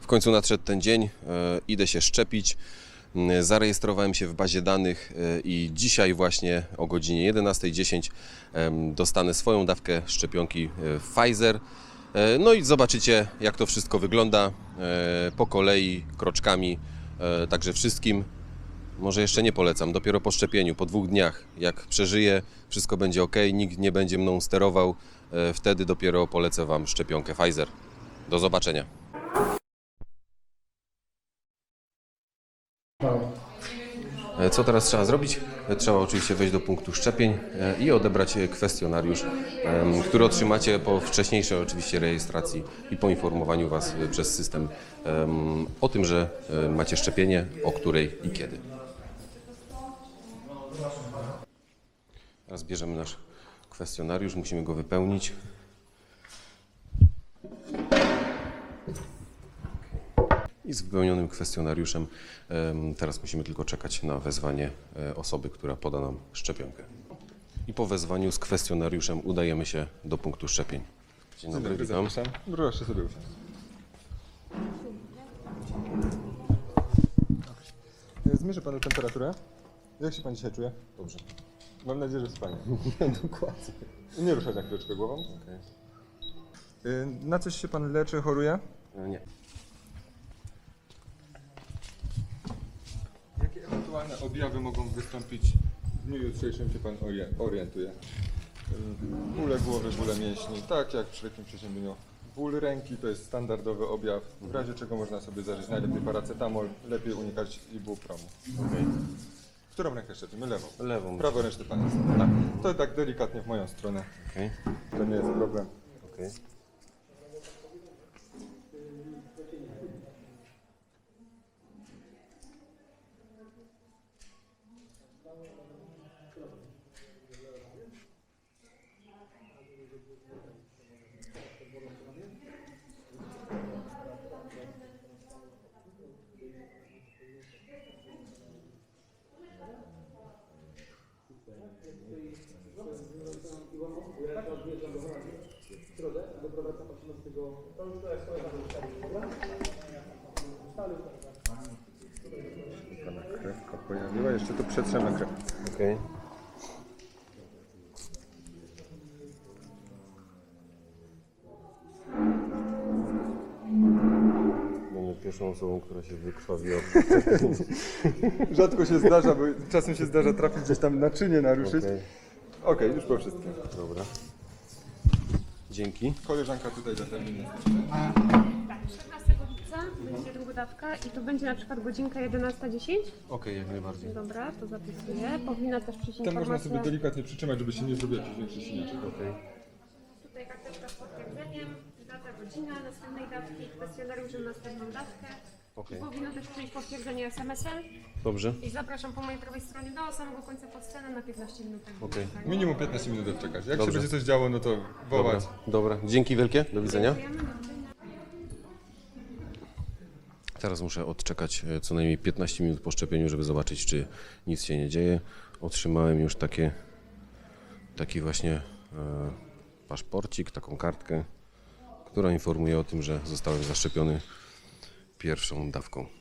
W końcu nadszedł ten dzień, e, idę się szczepić. Mm, Zarejestrowałem się w bazie danych e, i dzisiaj właśnie o godzinie 11.10 em, dostanę swoją dawkę szczepionki e, Pfizer. E, No i zobaczycie jak to wszystko wygląda e, po kolei, kroczkami, e, także wszystkim. Może jeszcze nie polecam, dopiero po szczepieniu, po dwóch dniach. Jak przeżyję, wszystko będzie ok, nikt nie będzie mną sterował, e, wtedy dopiero polecę Wam szczepionkę Pfizer. Do zobaczenia. E, Co teraz trzeba zrobić? E, Trzeba oczywiście wejść do punktu szczepień i odebrać kwestionariusz, który otrzymacie po wcześniejszej oczywiście rejestracji i poinformowaniu Was przez system em, o tym, że macie szczepienie, o której i kiedy. Teraz bierzemy nasz kwestionariusz, musimy go wypełnić. I z wypełnionym kwestionariuszem em, teraz musimy tylko czekać na wezwanie e, osoby, która poda nam szczepionkę. I po wezwaniu z kwestionariuszem udajemy się do punktu szczepień. Dzień dobry, witam. Proszę sobie Zmierzę panu temperaturę. Jak się pan dzisiaj czuje? Dobrze. Mam nadzieję, że wspaniale. Dokładnie. Nie ruszać na chwileczkę głową. Okay. E, Na coś się pan leczy, choruje? Nie. Jakie ewentualne objawy mogą wystąpić w dniu jutrzejszym się pan orie- orientuje? E, Bóle głowy, bóle mięśni, tak jak przy takim przeziębieniu. Ból ręki to jest standardowy objaw, w razie czego można sobie zażyć najlepiej paracetamol, lepiej unikać ibupromu. Okay. Którą rękę szczepimy? Lewą. Lewą. Praworęczny pan jest. Tak. To tak delikatnie w moją stronę. Okay. To nie jest problem. Okay. Pana krewka pojawiła, jeszcze tu przetrzemy krew. Okay. Będę pierwszą osobą, która się wykrwawiła. Rzadko się zdarza, bo czasem się zdarza trafić gdzieś tam naczynie naruszyć. Okej. Okej, już po wszystkim. Dobra. Dzięki. Koleżanka tutaj za terminem. 14 lipca będzie długodawka i to będzie na przykład godzinka 11.10. Okej, jak najbardziej. Dobra, to zapisuję. Powinna też przyjść Tam można informacja. sobie delikatnie przytrzymać, żeby się nie zrobił jakiś większy siniaczek. Okej. Tutaj karteczka z potwierdzeniem, data, godzina następnej dawki, kwestionariusz na następną dawkę. Okej. Powinno też przyjść potwierdzenie SMS-em Dobrze. i zapraszam po mojej prawej stronie do samego końca pod scenę na 15 minut. Okej. Minimum 15 minut odczekać. Jak Dobrze. się będzie coś działo, no to Dobra. wołać. Dobra. Dzięki wielkie. Do widzenia. Dziękujemy, do widzenia. Teraz muszę odczekać e, co najmniej 15 minut po szczepieniu, żeby zobaczyć, czy nic się nie dzieje. Otrzymałem już takie, taki właśnie e, paszporcik, taką kartkę, która informuje o tym, że zostałem zaszczepiony pierwszą dawką.